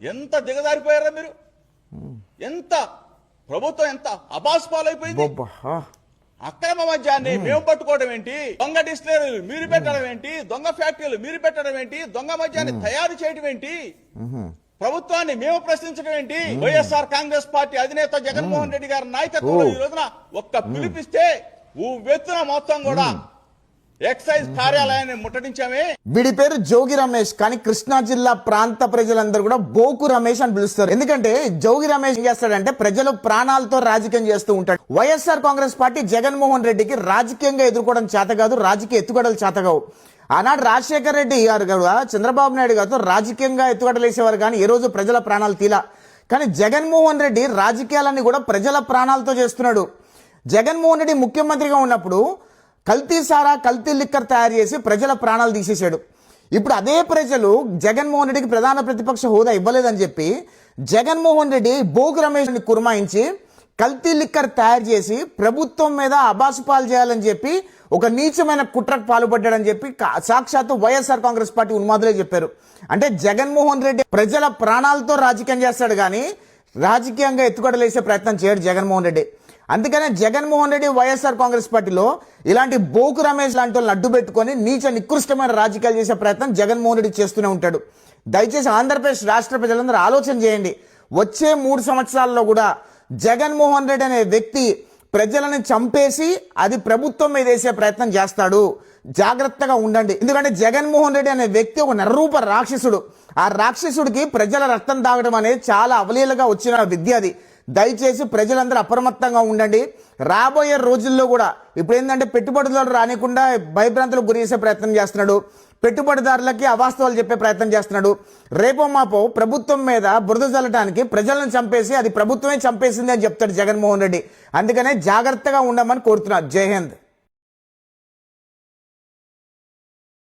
ఎంత దిగజారిపోయారా మీరు? ఎంత? ప్రభుత్వం ఎంత ఆ. అక్రమ మద్యాన్ని మేము. పట్టుకోవడం ఏంటి? దొంగ డిస్టిలరీలు మీరు పెట్టడం ఏంటి? దొంగ ఫ్యాక్టరీలు మీరు పెట్టడం ఏంటి? దొంగ మద్యాన్ని తయారు చేయడం ఏంటి? ప్రభుత్వాన్ని మేము ప్రశ్నించడం ఏంటి? వైఎస్ఆర్ కాంగ్రెస్ పార్టీ అధినేత జగన్మోహన్ రెడ్డి గారి నాయకత్వంలో. ఈ రోజున ఒక్క పిలిపిస్తే వెత్తున మొత్తం కూడా ఎక్సైజ్ కార్యాలయాన్ని ముట్టడించామే. వీడి పేరు జోగి రమేష్ కానీ కృష్ణా జిల్లా ప్రాంత ప్రజలందరూ కూడా బోకు రమేష్ అని పిలుస్తారు. ఎందుకంటే జోగి రమేష్ ఏం చేస్తాడంటే ప్రజలు ప్రాణాలతో రాజకీయం చేస్తూ ఉంటాడు. వైఎస్ఆర్ కాంగ్రెస్ పార్టీ జగన్మోహన్ రెడ్డికి రాజకీయంగా ఎదుర్కోవడం చేత కాదు రాజకీయ ఎత్తుగడలు చేతగావు ఆనాడు రాజశేఖర్ రెడ్డి గారు కూడా చంద్రబాబు నాయుడు గారితో రాజకీయంగా ఎత్తుగడలు వేసేవారు కానీ ఏ రోజు ప్రజల ప్రాణాలు తీలా. కానీ జగన్మోహన్ రెడ్డి రాజకీయాలన్నీ కూడా ప్రజల ప్రాణాలతో చేస్తున్నాడు. జగన్మోహన్ రెడ్డి ముఖ్యమంత్రిగా ఉన్నప్పుడు కల్తీ సారా కల్తీ లిక్కర్ తయారు చేసి ప్రజల ప్రాణాలు తీసేశాడు. ఇప్పుడు అదే ప్రజలు జగన్మోహన్ రెడ్డికి ప్రధాన ప్రతిపక్ష హోదా ఇవ్వలేదని చెప్పి జగన్మోహన్ రెడ్డి బోగు రమేష్ని కుర్మాయించి కల్తీ లిక్కర్ తయారు చేసి ప్రభుత్వం మీద అబాసుపాలు చేయాలని చెప్పి ఒక నీచమైన కుట్రకు పాల్పడ్డాడని చెప్పి సాక్షాత్తు వైఎస్ఆర్ కాంగ్రెస్ పార్టీ ఉన్మాదులే చెప్పారు. అంటే జగన్మోహన్ రెడ్డి ప్రజల ప్రాణాలతో రాజకీయం చేస్తాడు కానీ రాజకీయంగా ఎత్తుగడలేసే ప్రయత్నం చేయడు జగన్మోహన్ రెడ్డి. అందుకనే జగన్మోహన్ రెడ్డి వైఎస్ఆర్ కాంగ్రెస్ పార్టీలో ఇలాంటి బోకు రమేష్ లాంటి వాళ్ళని అడ్డు పెట్టుకొని నీచ నికృష్టమైన రాజకీయాలు చేసే ప్రయత్నం జగన్మోహన్ రెడ్డి చేస్తూనే ఉంటాడు. దయచేసి ఆంధ్రప్రదేశ్ రాష్ట్ర ప్రజలందరూ ఆలోచన చేయండి. వచ్చే మూడు సంవత్సరాల్లో కూడా జగన్మోహన్ రెడ్డి అనే వ్యక్తి ప్రజలను చంపేసి అది ప్రభుత్వం మీద వేసే ప్రయత్నం చేస్తాడు. జాగ్రత్తగా ఉండండి. ఎందుకంటే జగన్మోహన్ రెడ్డి అనే వ్యక్తి ఒక నరరూప రాక్షసుడు. ఆ రాక్షసుడికి ప్రజల రక్తం తాగడం అనేది చాలా అవలీలగా వచ్చిన విద్య అది. దయచేసి ప్రజలందరూ అప్రమత్తంగా ఉండండి. రాబోయే రోజుల్లో కూడా ఇప్పుడు ఏంటంటే పెట్టుబడిదారులు రానికుండా భయభ్రాంతులకు గురి చేసే ప్రయత్నం చేస్తున్నాడు. పెట్టుబడిదారులకి అవాస్తవాలు చెప్పే ప్రయత్నం చేస్తున్నాడు. రేపో మాపో ప్రభుత్వం మీద బురద చల్లటానికి ప్రజలను చంపేసి అది ప్రభుత్వమే చంపేసింది అని చెప్తాడు జగన్మోహన్ రెడ్డి. అందుకనే జాగ్రత్తగా ఉండమని కోరుతున్నారు జై హింద్.